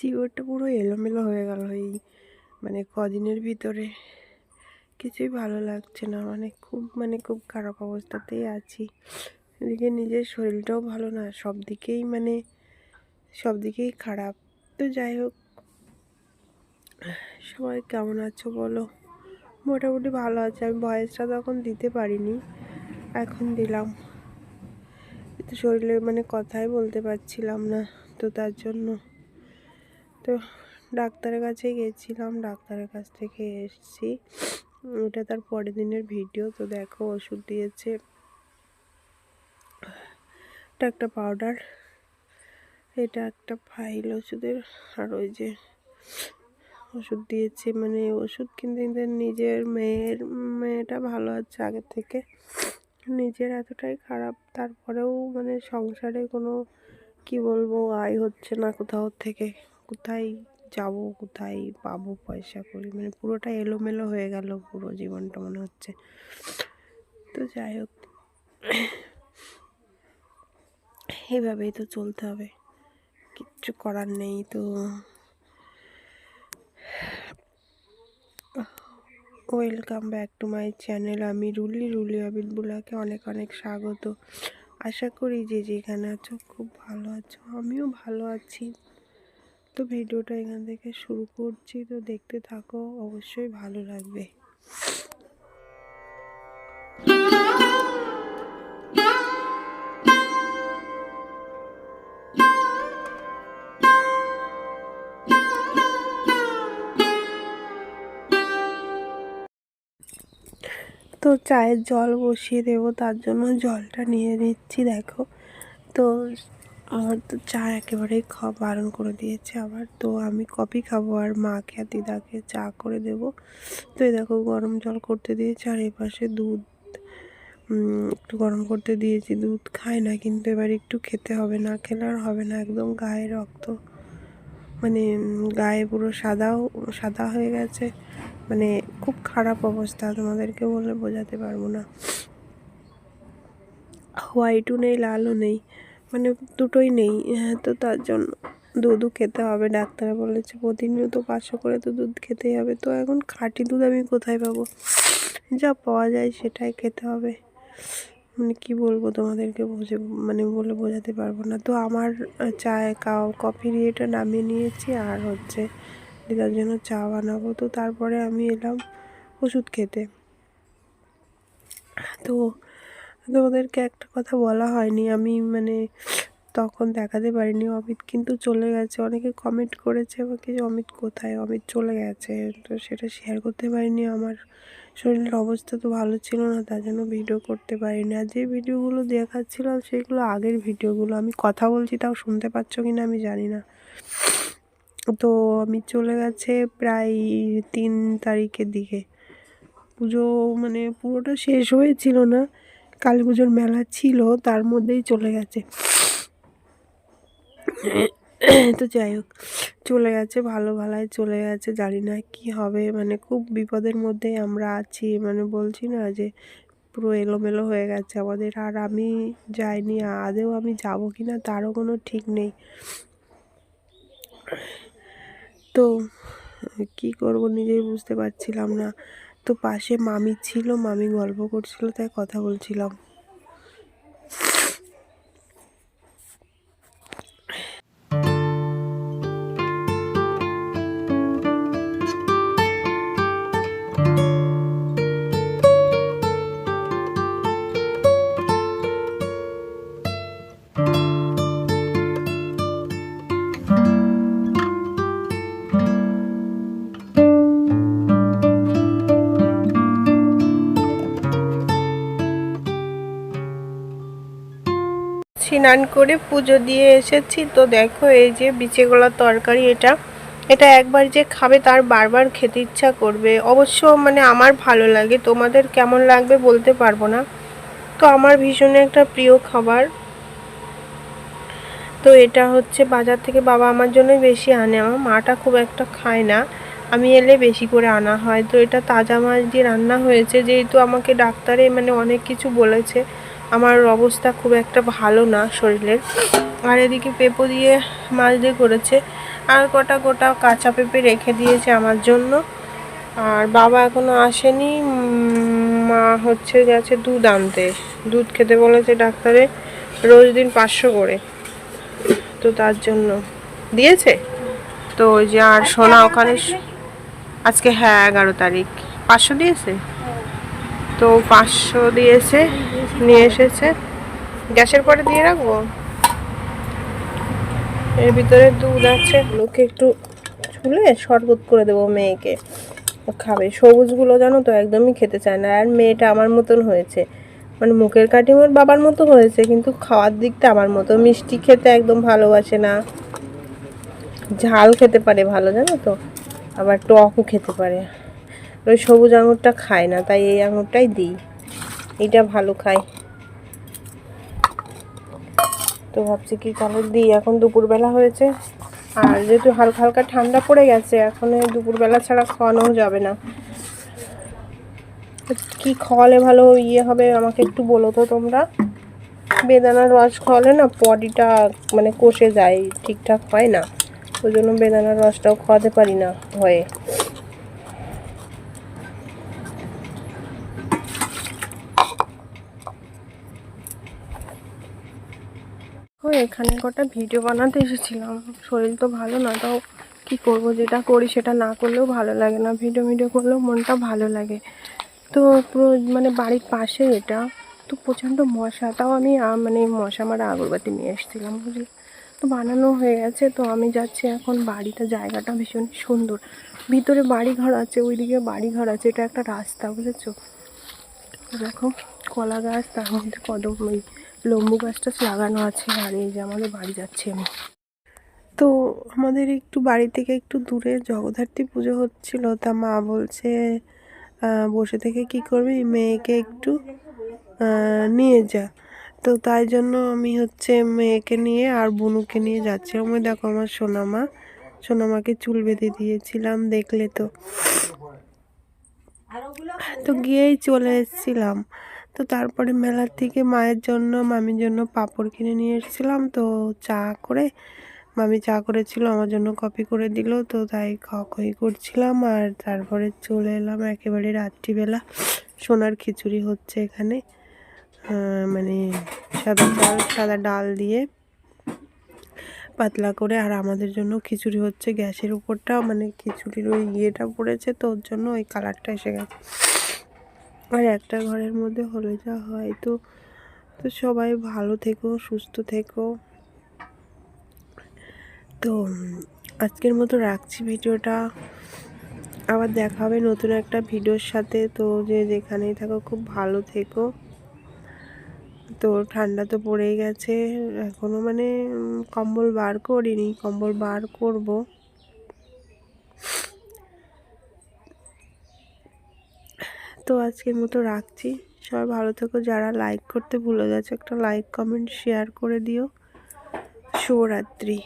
জীবনটা পুরো এলোমেলো হয়ে গেল এই মানে কদিনের ভিতরে। কিছুই ভালো লাগছে না মানে খুব মানে খুব খারাপ অবস্থাতেই আছি। এদিকে নিজের শরীরটাও ভালো না, সব দিকেই মানে সব দিকেই খারাপ। তো যাই হোক, সবাই কেমন আছো বলো? মোটামুটি ভালো আছে, আমি ভয়েসটা তখন দিতে পারিনি, এখন দিলাম। তো শরীরে মানে কথাই বলতে পারছিলাম না, তো তার জন্য। তো ডাক্তারের কাছে গেছিলাম, ডাক্তারের কাছ থেকে এসেছি। ওটা তার পরের দিনের ভিডিও, তো দেখো ওষুধ দিয়েছে। এটা একটা পাউডার, এটা একটা ফাইল ওষুধের। আর ওই যে ওষুধ দিয়েছে মানে ওষুধ কিনতে নিজের মেয়ের, মেয়েটা ভালো আছে আগের থেকে। নিজের এতটাই খারাপ, তারপরেও মানে সংসারে কোনো, কি বলব, আয় হচ্ছে না কোথাও থেকে। কোথায় যাব, কোথায় পাবো পয়সা করি? মানে পুরোটা এলোমেলো হয়ে গেল পুরো জীবনটা মনে হচ্ছে। তো যাই হোক, এভাবেই তো চলতে হবে। কিচ্ছু করার নেই তো। Welcome back to my channel আমি রুলি রুলি বুলাকে অনেক অনেক স্বাগত। আশা করি যে যেখানে আছো খুব ভালো আছো। আমিও ভালো আছি। তো ভিডিওটা এখান থেকে শুরু করছি। তো দেখতে থাকো, অবশ্যই ভালো লাগবে। তো চায়ের জল বসিয়ে দেবো, তার জন্য জলটা নিয়ে নিচ্ছি, দেখো। তো আমার তো চা একেবারেই খাওয়া বারণ করে দিয়েছে আবার। তো আমি কফি খাব আর মাকে আর দিদাকে চা করে দেব। তো এই দেখো গরম জল করতে দিয়েছে আর এই পাশে দুধ একটু গরম করতে দিয়েছি। দুধ খায় না কিন্তু এবার একটু খেতে হবে না, খেলে আর হবে না। একদম গায়ে রক্ত মানে গায়ে পুরো সাদাও, সাদা হয়ে গেছে। মানে খুব খারাপ অবস্থা, তোমাদেরকে বলে বোঝাতে পারব না। হোয়াইটও নেই, লালও নেই। মানে দুটোই নেই হ্যাঁ তো তার জন্য দুধও খেতে হবে। ডাক্তার বলেছে প্রতিনিয়ত পাঁচশো করে তো দুধ খেতেই হবে। তো এখন খাঁটি দুধ আমি কোথায় পাবো? যা পাওয়া যায় সেটাই খেতে হবে। মানে কি বলব তোমাদেরকে বুঝে মানে বলে বোঝাতে পারব না। তো আমার চায় কফি এটা নামিয়ে নিয়েছি আর হচ্ছে দিদার জন্য চা বানাবো। তো তারপরে আমি এলাম ওষুধ খেতে। তো তোমাদেরকে একটা কথা বলা হয়নি। আমি মানে তখন দেখাতে পারিনি। অমিত কিন্তু চলে গেছে। অনেকে কমেন্ট করেছে আমাকে যে, অমিত কোথায়? অমিত চলে গেছে। তো সেটা শেয়ার করতে পারিনি। আমার শরীরের অবস্থা তো ভালো ছিল না, তার জন্য ভিডিও করতে পারিনি। আর যে ভিডিওগুলো দেখাচ্ছিলাম, সেগুলো আগের ভিডিওগুলো আমি কথা বলছি, তাও শুনতে পাচ্ছ কি না আমি জানি না। তো আমি চলে গেছে প্রায় তিন তারিখের দিকে। পুজো মানে পুরোটা শেষ হয়েছিল না। কালী পুজোর মেলা ছিল, তার মধ্যেই চলে গেছে। তো যাই হোক, চলে গেছে, ভালো ভালোই চলে গেছে, জানি না কি হবে। মানে খুব বিপদের মধ্যে আমরা আছি। মানে বলছি না যে, পুরো এলোমেলো হয়ে গেছে আমাদের। আর আমি যাইনি, আদেও আমি যাব কি না তারও কোনো ঠিক নেই। তো কি করব নিজেই বুঝতে পারছিলাম না। তো পাশে মামি ছিল মামি গল্প করছিল তাই কথা বলছিলাম। স্নান করে পুজো দিয়ে এসেছি। তো দেখো এই যে বিচেগোলার তরকারি এটা। এটা একবার যে খাবে তার বারবার খেতে ইচ্ছা করবে। অবশ্য মানে আমার ভালো লাগে। তোমাদের কেমন লাগবে বলতে পারব না। তো আমার ভীষণ একটা প্রিয় খাবার। তো এটা হচ্ছে বাজার থেকে বাবা আমার জন্যই বেশি আনে। আমার মাটা খুব একটা খায় না। আমি এলে বেশি করে আনা হয়। তো এটা তাজা মাছ দিয়ে রান্না হয়েছে। যেহেতু আমাকে ডাক্তারে মানে অনেক কিছু বলেছে। আমার অবস্থা খুব একটা ভালো না শরীরের। আর এদিকে পেঁপো দিয়ে মাছ দিয়ে করেছে। আর কটা গোটা কাঁচা পেঁপে রেখে দিয়েছে আমার জন্য। আর বাবা এখনও আসেনি মা হচ্ছে গেছে দুধ আনতে। দুধ খেতে বলেছে ডাক্তারে রোজ দিন পাঁচশো করে। তো তার জন্য দিয়েছে? তো ওই যে আর সোনা ওখানে আজকে হ্যাঁ এগারো তারিখ। পাঁচশো দিয়েছে? তো পাঁচশো দিয়েছে, নিয়ে এসেছে। গ্যাসের পরে দিয়ে রাখব? এর ভিতরে দুধ আছে। লোকে একটু ছুলে শরবত করে দেবো মেয়েকে। ও খাবে। সবুজগুলো জানো তো, একদমই খেতে চায় না। আর মেয়েটা আমার মতন হয়েছে। মানে মুখের কাঠি মোর বাবার মতো হয়েছে, কিন্তু খাওয়ার দিকটা আমার মতো। মিষ্টি খেতে একদম ভালোবাসে না। ঝাল খেতে পারে ভালো, জানো তো? আবার টকও খেতে পারে। ওই সবুজ আঙুরটা খায় না, তাই এই আঙুরটাই দিই। এইটা ভালো খায় তো ভাবছি কি তাহলে দিই। এখন দুপুরবেলা হয়েছে। আর যেহেতু হালকা হালকা ঠান্ডা পড়ে গেছে, এখন দুপুরবেলা ছাড়া খাওয়ানোও যাবে না। কি খাওয়ালে ভালো ইয়ে হবে আমাকে একটু বলো তো তোমরা। বেদানার রস খাওয়ালে না বডিটা মানে কষে যায়, ঠিকঠাক হয় না। ওই জন্য বেদানার রসটাও খাওয়াতে পারি না, ভয়ে। ও এখানে কটা ভিডিও বানাতে এসেছিলাম। শরীর তো ভালো না, তাও কি করব, যেটা করি সেটা না করলেও ভালো লাগে না। ভিডিও ভিডিও করলেও মনটা ভালো লাগে। তো পুরো মানে বাড়ির পাশে এটা, তো প্রচণ্ড মশা। তাও আমি মানে মশা মারা আগরবাতি নিয়ে এসেছিলাম, বুঝলি? তো বানানো হয়ে গেছে, তো আমি যাচ্ছি এখন বাড়িটা জায়গাটা ভীষণ সুন্দর। ভিতরে বাড়ি ঘর আছে, ওইদিকে বাড়ি ঘর আছে, এটা একটা রাস্তা, বুঝেছ? দেখো, কলা গাছ, তার মধ্যে কদম। লম্বু গাছটা লাগানো আছে আর এই যে আমাদের বাড়ি যাচ্ছি আমি। তো আমাদের একটু বাড়ি থেকে একটু দূরে জগদ্ধাত্রী পুজো হচ্ছিল, তা মা বলছে বসে থেকে কি করবি? মেয়েকে একটু নিয়ে যা। তো তাই জন্য আমি হচ্ছে মেয়েকে নিয়ে আর বুনুকে নিয়ে যাচ্ছি। আমি দেখো আমার সোনামা, সোনামাকে চুল বেঁধে দিয়েছিলাম দেখলে তো। তো গিয়েই চলে এসেছিলাম। তো তারপরে মেলার থেকে মায়ের জন্য, মামির জন্য পাপড় কিনে নিয়ে এসেছিলাম। তো চা করে, মামি চা করেছিল, আমার জন্য কপি করে দিল। তো তাই খই করছিলাম আর তারপরে চলে এলাম একেবারে রাত্রিবেলা। সোনার খিচুড়ি হচ্ছে এখানে। মানে সাদা চাল, সাদা ডাল দিয়ে পাতলা করে। আর আমাদের জন্য খিচুড়ি হচ্ছে গ্যাসের উপরটা। মানে খিচুড়ির ওই ইয়েটা পড়েছে, তো ওর জন্য ওই কালারটা এসে গেছে। আর একটা ঘরের মধ্যে হলে যা হয় তো তো সবাই ভালো থেকো, সুস্থ থেকো। তো, আজকের মতো রাখছি ভিডিওটা। আবার দেখা হবে নতুন একটা ভিডিওর সাথে। তো যে যেখানেই থাকো, খুব ভালো থেকো। তো ঠান্ডা তো পড়েই গেছে। এখনও মানে কম্বল বার করিনি, কম্বল বার করব। তো আজকের মতো রাখছি। সবাই ভালো থেকো। যারা লাইক করতে ভুলে গেছে, একটা লাইক কমেন্ট শেয়ার করে দিও। শুভরাত্রি।